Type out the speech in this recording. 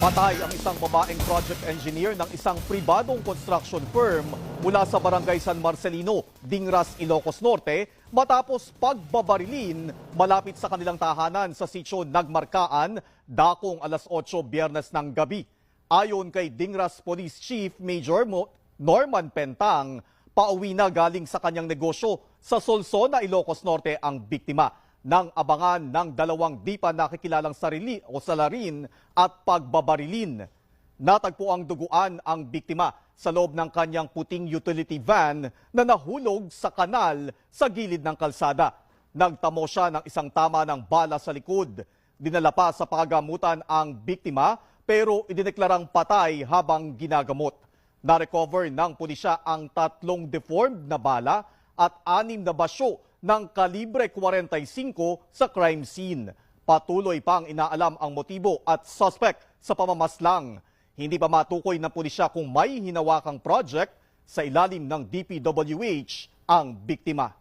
Patay ang isang babaeng project engineer ng isang pribadong construction firm mula sa barangay San Marcelino, Dingras, Ilocos Norte matapos pagbabarilin malapit sa kanilang tahanan sa sitio Nagmarkaan dakong alas 8 biyernes ng gabi. Ayon kay Dingras Police Chief Major Norman Pentang, pauwi na galing sa kanyang negosyo sa Solsona, Ilocos Norte ang biktima ng abangan ng dalawang di pa nakikilalang sarili o salarin at pagbabarilin. Natagpo ang duguan ang biktima sa loob ng kanyang puting utility van na nahulog sa kanal sa gilid ng kalsada. Nagtamo siya ng isang tama ng bala sa likod. Dinala pa sa pagamutan ang biktima pero idineklarang patay habang ginagamot. Na-recover ng pulisya ang tatlong deformed na bala at anim na basyo ng kalibre 45 sa crime scene. Patuloy pang inaalam ang motibo at suspect sa pamamaslang. Hindi pa matukoy ng pulisya kung may hinawakang project sa ilalim ng DPWH ang biktima.